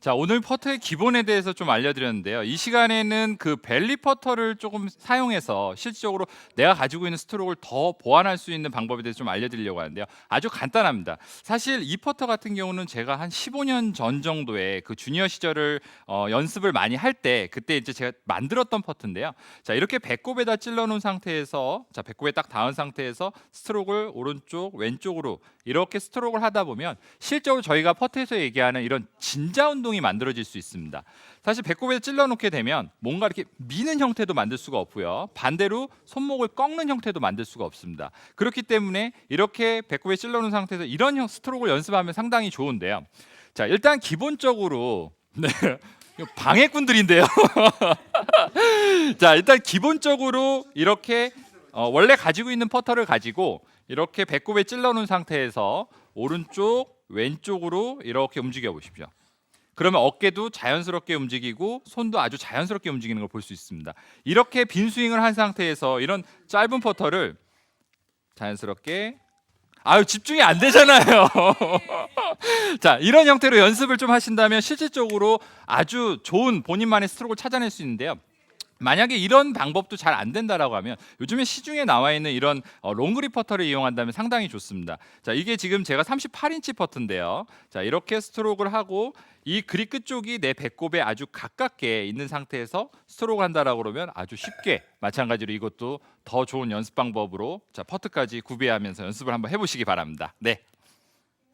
자 오늘 퍼터의 기본에 대해서 좀 알려드렸는데요. 이 시간에는 그 벨리 퍼터를 조금 사용해서 실질적으로 내가 가지고 있는 스트로크를 더 보완할 수 있는 방법에 대해서 좀 알려드리려고 하는데요. 아주 간단합니다. 사실 이 퍼터 같은 경우는 제가 한 15년 전 정도에 그 주니어 시절을 어, 연습을 많이 할 때 그때 이제 제가 만들었던 퍼트인데요. 자 이렇게 배꼽에다 찔러놓은 상태에서 자 배꼽에 딱 닿은 상태에서 스트로크를 오른쪽 왼쪽으로 이렇게 스트로크를 하다 보면 실적으로 저희가 퍼트에서 얘기하는 이런 진자 운동 이 만들어질 수 있습니다. 사실 배꼽에 찔러 놓게 되면 뭔가 이렇게 미는 형태도 만들 수가 없고요. 반대로 손목을 꺾는 형태도 만들 수가 없습니다. 그렇기 때문에 이렇게 배꼽에 찔러 놓은 상태에서 이런 형 스트로크를 연습하면 상당히 좋은데요. 자, 일단 기본적으로 네. 방해꾼들인데요. 자, 일단 기본적으로 이렇게 어, 원래 가지고 있는 퍼터를 가지고 이렇게 배꼽에 찔러 놓은 상태에서 오른쪽 왼쪽으로 이렇게 움직여 보십시오. 그러면 어깨도 자연스럽게 움직이고 손도 아주 자연스럽게 움직이는 걸 볼 수 있습니다. 이렇게 빈 스윙을 한 상태에서 이런 짧은 퍼터를 자연스럽게 아유 집중이 안 되잖아요. 자 이런 형태로 연습을 좀 하신다면 실질적으로 아주 좋은 본인만의 스트로크를 찾아낼 수 있는데요. 만약에 이런 방법도 잘 안 된다라고 하면 요즘에 시중에 나와 있는 이런 어, 롱그립 퍼터를 이용한다면 상당히 좋습니다. 자 이게 지금 제가 38인치 퍼트인데요. 자 이렇게 스트로크를 하고 이 그립 끝 쪽이 내 배꼽에 아주 가깝게 있는 상태에서 스트로크 한다라고 그러면 아주 쉽게 마찬가지로 이것도 더 좋은 연습 방법으로 자 퍼트까지 구비하면서 연습을 한번 해 보시기 바랍니다. 네.